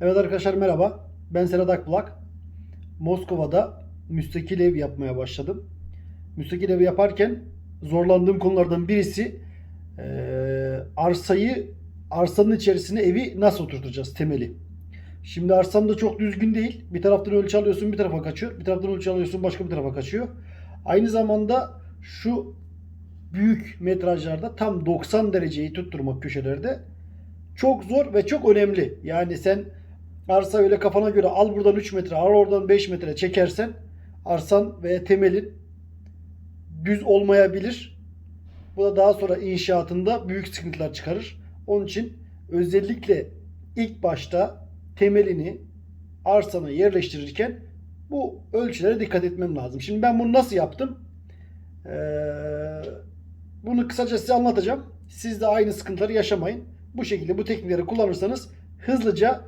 Evet arkadaşlar merhaba. Ben Serhat Akbulak. Moskova'da müstakil ev yapmaya başladım. Müstakil ev yaparken zorlandığım konulardan birisi eee, arsayı arsanın içerisine evi nasıl oturtacağız temeli. Şimdi arsam da çok düzgün değil. Bir taraftan ölçü alıyorsun bir tarafa kaçıyor. Bir taraftan ölçü alıyorsun başka bir tarafa kaçıyor. Aynı zamanda şu büyük metrajlarda tam 90 dereceyi tutturmak köşelerde çok zor ve çok önemli. Yani sen arsa öyle kafana göre al buradan 3 metre, al oradan 5 metre çekersen arsan veya temelin düz olmayabilir. Bu da daha sonra inşaatında büyük sıkıntılar çıkarır. Onun için özellikle ilk başta temelini arsana yerleştirirken bu ölçülere dikkat etmem lazım. Şimdi ben bunu nasıl yaptım? Ee, bunu kısaca size anlatacağım. Siz de aynı sıkıntıları yaşamayın. Bu şekilde bu teknikleri kullanırsanız hızlıca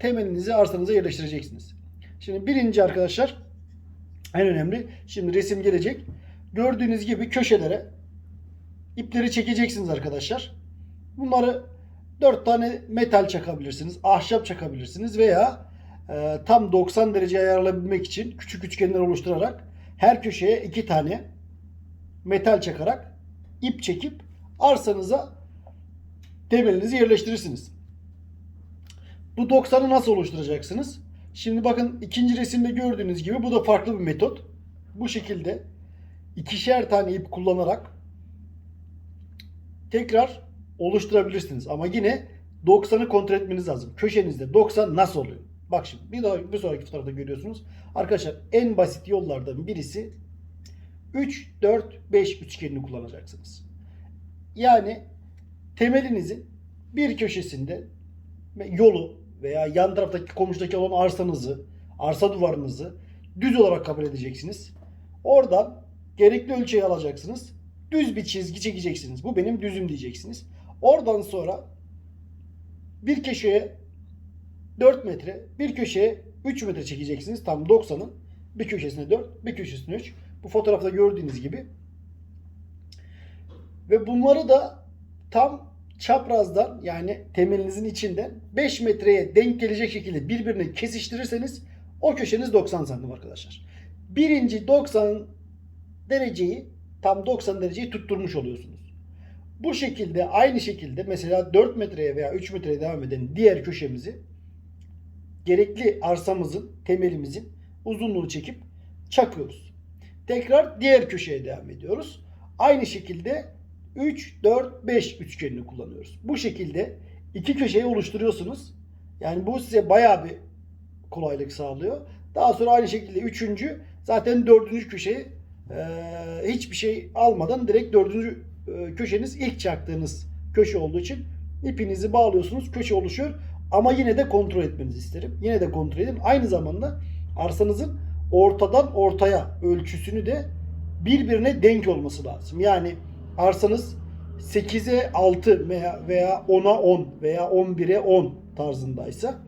temelinizi arsanıza yerleştireceksiniz. Şimdi birinci arkadaşlar en önemli. Şimdi resim gelecek. Gördüğünüz gibi köşelere ipleri çekeceksiniz arkadaşlar. Bunları 4 tane metal çakabilirsiniz. Ahşap çakabilirsiniz veya e, tam 90 derece ayarlayabilmek için küçük üçgenler oluşturarak her köşeye 2 tane metal çakarak ip çekip arsanıza temelinizi yerleştirirsiniz. Bu 90'ı nasıl oluşturacaksınız? Şimdi bakın ikinci resimde gördüğünüz gibi bu da farklı bir metot. Bu şekilde ikişer tane ip kullanarak tekrar oluşturabilirsiniz. Ama yine 90'ı kontrol etmeniz lazım. Köşenizde 90 nasıl oluyor? Bak şimdi bir, daha, bir sonraki fotoğrafta görüyorsunuz. Arkadaşlar en basit yollardan birisi 3, 4, 5 üçgenini kullanacaksınız. Yani temelinizin bir köşesinde yolu veya yan taraftaki komşudaki olan arsanızı, arsa duvarınızı düz olarak kabul edeceksiniz. Oradan gerekli ölçüyü alacaksınız. Düz bir çizgi çekeceksiniz. Bu benim düzüm diyeceksiniz. Oradan sonra bir köşeye 4 metre, bir köşeye 3 metre çekeceksiniz. Tam 90'ın bir köşesine 4, bir köşesine 3. Bu fotoğrafta gördüğünüz gibi. Ve bunları da tam çaprazdan yani temelinizin içinden 5 metreye denk gelecek şekilde birbirine kesiştirirseniz o köşeniz 90 santim arkadaşlar. Birinci 90 dereceyi tam 90 dereceyi tutturmuş oluyorsunuz. Bu şekilde aynı şekilde mesela 4 metreye veya 3 metreye devam eden diğer köşemizi gerekli arsamızın, temelimizin uzunluğunu çekip çakıyoruz. Tekrar diğer köşeye devam ediyoruz. Aynı şekilde 3, 4, 5 üçgenini kullanıyoruz. Bu şekilde iki köşeyi oluşturuyorsunuz. Yani bu size bayağı bir kolaylık sağlıyor. Daha sonra aynı şekilde üçüncü zaten dördüncü köşeyi e, hiçbir şey almadan direkt dördüncü e, köşeniz ilk çaktığınız köşe olduğu için ipinizi bağlıyorsunuz. Köşe oluşuyor. Ama yine de kontrol etmenizi isterim. Yine de kontrol edin. Aynı zamanda arsanızın ortadan ortaya ölçüsünü de birbirine denk olması lazım. Yani arsanız 8'e 6 veya veya 10'a 10 veya 11'e 10 tarzındaysa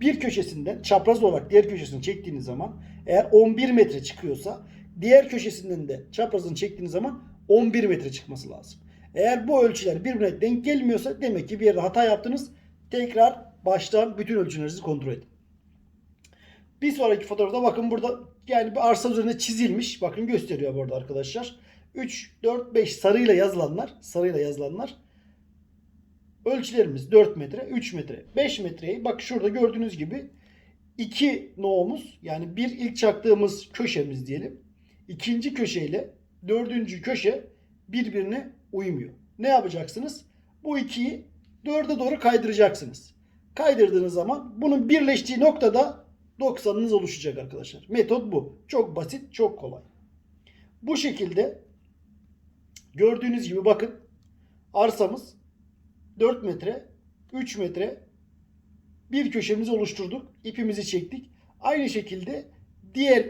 bir köşesinden çapraz olarak diğer köşesini çektiğiniz zaman eğer 11 metre çıkıyorsa diğer köşesinden de çaprazını çektiğiniz zaman 11 metre çıkması lazım. Eğer bu ölçüler birbirine denk gelmiyorsa demek ki bir yerde hata yaptınız. Tekrar baştan bütün ölçülerinizi kontrol edin. Bir sonraki fotoğrafta bakın burada yani bir arsa üzerinde çizilmiş. Bakın gösteriyor burada arkadaşlar. 3, 4, 5 sarıyla yazılanlar, sarıyla yazılanlar ölçülerimiz 4 metre, 3 metre, 5 metreyi bak şurada gördüğünüz gibi 2 no'muz yani bir ilk çaktığımız köşemiz diyelim. ikinci köşeyle dördüncü köşe birbirine uymuyor. Ne yapacaksınız? Bu ikiyi dörde doğru kaydıracaksınız. Kaydırdığınız zaman bunun birleştiği noktada 90'ınız oluşacak arkadaşlar. Metot bu. Çok basit, çok kolay. Bu şekilde gördüğünüz gibi bakın arsamız 4 metre, 3 metre bir köşemizi oluşturduk. ipimizi çektik. Aynı şekilde diğer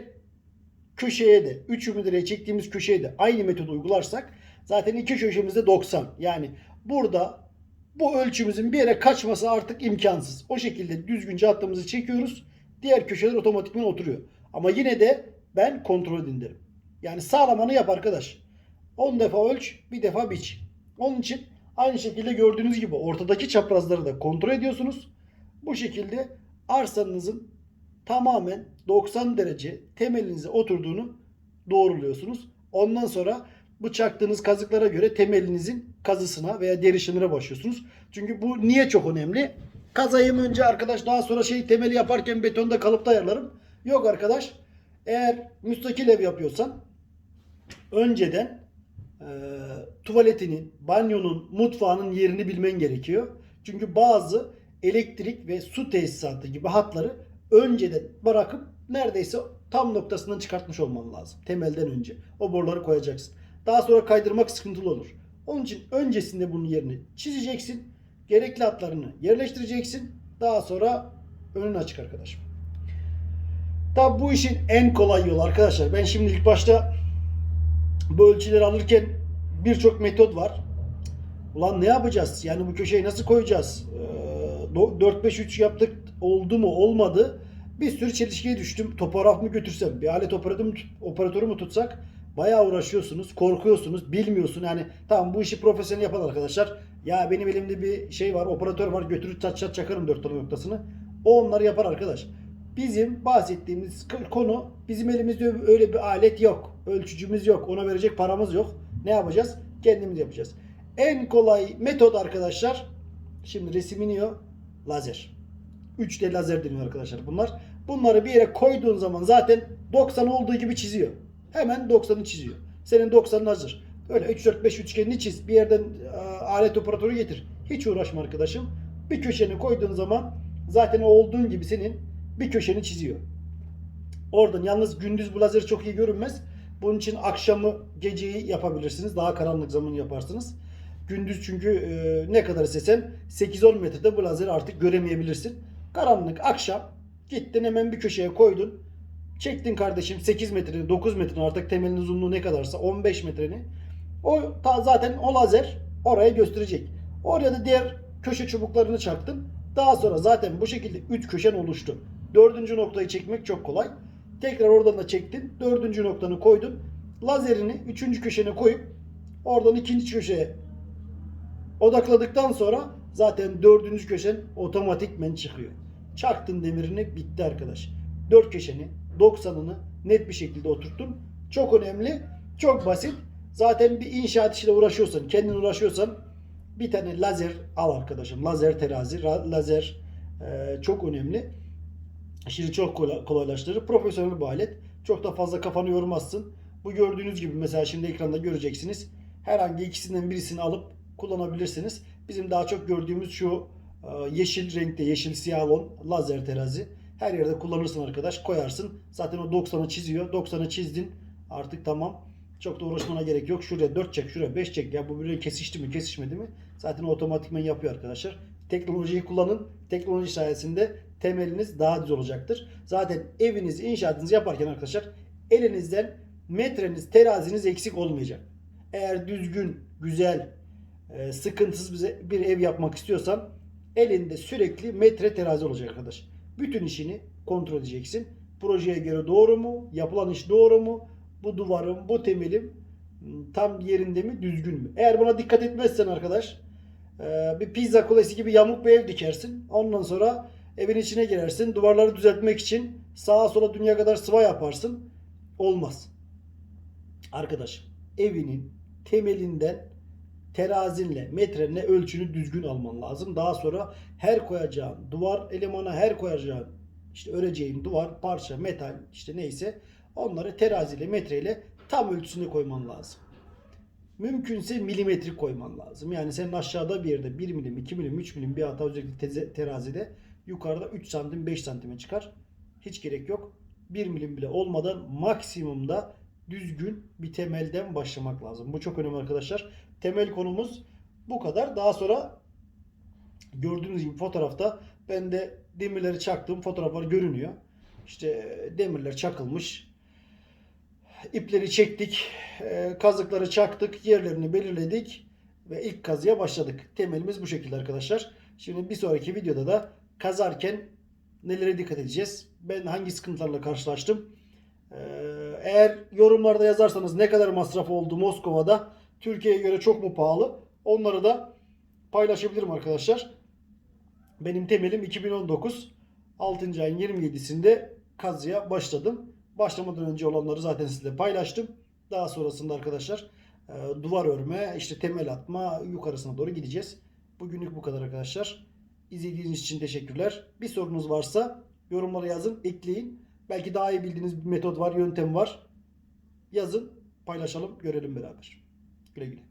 köşeye de 3 metreye çektiğimiz köşeye de aynı metodu uygularsak zaten iki köşemizde 90. Yani burada bu ölçümüzün bir yere kaçması artık imkansız. O şekilde düzgünce hattımızı çekiyoruz. Diğer köşeler otomatikman oturuyor. Ama yine de ben kontrol edin derim. Yani sağlamanı yap arkadaş. 10 defa ölç, bir defa biç. Onun için aynı şekilde gördüğünüz gibi ortadaki çaprazları da kontrol ediyorsunuz. Bu şekilde arsanızın tamamen 90 derece temelinize oturduğunu doğruluyorsunuz. Ondan sonra bu çaktığınız kazıklara göre temelinizin kazısına veya derişimine başlıyorsunuz. Çünkü bu niye çok önemli? Kazayım önce arkadaş daha sonra şey temeli yaparken betonda kalıpta ayarlarım. Yok arkadaş. Eğer müstakil ev yapıyorsan önceden e, tuvaletinin, banyonun, mutfağının yerini bilmen gerekiyor. Çünkü bazı elektrik ve su tesisatı gibi hatları önceden bırakıp neredeyse tam noktasından çıkartmış olman lazım. Temelden önce. O boruları koyacaksın. Daha sonra kaydırmak sıkıntılı olur. Onun için öncesinde bunun yerini çizeceksin. Gerekli hatlarını yerleştireceksin. Daha sonra önün açık arkadaşım. Tabi bu işin en kolay yolu arkadaşlar. Ben şimdi ilk başta bu ölçüleri alırken birçok metot var. Ulan ne yapacağız? Yani bu köşeyi nasıl koyacağız? Ee, 4-5-3 yaptık oldu mu olmadı. Bir sürü çelişkiye düştüm. Topograf mı götürsem? Bir alet operatörü operatörü mü tutsak? Bayağı uğraşıyorsunuz. Korkuyorsunuz. Bilmiyorsun. Yani tamam bu işi profesyonel yapan arkadaşlar. Ya benim elimde bir şey var. Operatör var. Götürür çat çat çakarım dört tane noktasını. O onları yapar arkadaş. Bizim bahsettiğimiz konu bizim elimizde öyle bir alet yok. Ölçücümüz yok. Ona verecek paramız yok. Ne yapacağız? Kendimiz yapacağız. En kolay metot arkadaşlar. Şimdi resim iniyor. Lazer. 3D lazer deniyor arkadaşlar bunlar. Bunları bir yere koyduğun zaman zaten 90 olduğu gibi çiziyor. Hemen 90'ı çiziyor. Senin 90'ın hazır. Öyle 3 4 5 üçgenini çiz. Bir yerden e, alet operatörü getir. Hiç uğraşma arkadaşım. Bir köşeni koyduğun zaman zaten olduğun gibi senin bir köşeni çiziyor. Oradan yalnız gündüz bu lazer çok iyi görünmez. Bunun için akşamı geceyi yapabilirsiniz. Daha karanlık zaman yaparsınız. Gündüz çünkü e, ne kadar istesen 8-10 metrede bu lazeri artık göremeyebilirsin. Karanlık akşam gittin hemen bir köşeye koydun. Çektin kardeşim 8 metrenin 9 metrenin artık temelin uzunluğu ne kadarsa 15 metreni. O ta, zaten o lazer oraya gösterecek. Oraya da diğer köşe çubuklarını çaktın. Daha sonra zaten bu şekilde 3 köşen oluştu. Dördüncü noktayı çekmek çok kolay. Tekrar oradan da çektin. Dördüncü noktanı koydun. Lazerini üçüncü köşene koyup oradan ikinci köşeye odakladıktan sonra zaten dördüncü köşen otomatikmen çıkıyor. Çaktın demirini bitti arkadaş. Dört köşeni 90'ını net bir şekilde oturttun. Çok önemli. Çok basit. Zaten bir inşaat işiyle uğraşıyorsan, kendin uğraşıyorsan bir tane lazer al arkadaşım. Lazer terazi, ra- lazer e, çok önemli. İşini çok kolay- kolaylaştırır. Profesyonel bir alet. Çok da fazla kafanı yormazsın. Bu gördüğünüz gibi mesela şimdi ekranda göreceksiniz. Herhangi ikisinden birisini alıp kullanabilirsiniz. Bizim daha çok gördüğümüz şu e, yeşil renkte, yeşil siyah olan lazer terazi. Her yerde kullanırsın arkadaş. Koyarsın. Zaten o 90'ı çiziyor. 90'ı çizdin. Artık tamam. Çok da uğraşmana gerek yok. Şuraya 4 çek, şuraya 5 çek. Ya bu böyle kesişti mi, kesişmedi mi? Zaten otomatikman yapıyor arkadaşlar. Teknolojiyi kullanın. Teknoloji sayesinde temeliniz daha düz olacaktır. Zaten evinizi, inşaatınızı yaparken arkadaşlar elinizden metreniz, teraziniz eksik olmayacak. Eğer düzgün, güzel, e, sıkıntısız bir ev yapmak istiyorsan elinde sürekli metre terazi olacak arkadaş. Bütün işini kontrol edeceksin. Projeye göre doğru mu? Yapılan iş doğru mu? Bu duvarım, bu temelim m, tam yerinde mi, düzgün mü? Eğer buna dikkat etmezsen arkadaş bir pizza kulesi gibi yamuk bir ev dikersin. Ondan sonra evin içine girersin. Duvarları düzeltmek için sağa sola dünya kadar sıva yaparsın. Olmaz. Arkadaş evinin temelinden terazinle, metrenle ölçünü düzgün alman lazım. Daha sonra her koyacağın duvar elemana, her koyacağın işte öreceğin duvar, parça, metal işte neyse onları teraziyle, metreyle tam ölçüsünde koyman lazım. Mümkünse milimetrik koyman lazım. Yani senin aşağıda bir yerde 1 milim, 2 milim, 3 milim bir hata özellikle terazide yukarıda 3 santim, 5 santime çıkar. Hiç gerek yok. 1 milim bile olmadan maksimumda düzgün bir temelden başlamak lazım. Bu çok önemli arkadaşlar. Temel konumuz bu kadar. Daha sonra gördüğünüz gibi fotoğrafta ben de demirleri çaktım. Fotoğraflar görünüyor. İşte demirler çakılmış. İpleri çektik. e, Kazıkları çaktık. Yerlerini belirledik. Ve ilk kazıya başladık. Temelimiz bu şekilde arkadaşlar. Şimdi bir sonraki videoda da kazarken nelere dikkat edeceğiz? Ben hangi sıkıntılarla karşılaştım? Ee, Eğer yorumlarda yazarsanız ne kadar masraf oldu Moskova'da, Türkiye'ye göre çok mu pahalı? Onları da paylaşabilirim arkadaşlar. Benim temelim 2019. 6. ayın 27'sinde kazıya başladım. Başlamadan önce olanları zaten sizle paylaştım. Daha sonrasında arkadaşlar e, duvar örme, işte temel atma yukarısına doğru gideceğiz. Bugünlük bu kadar arkadaşlar. İzlediğiniz için teşekkürler. Bir sorunuz varsa yorumlara yazın, ekleyin. Belki daha iyi bildiğiniz bir metot var, yöntem var. Yazın, paylaşalım, görelim beraber. Güle güle.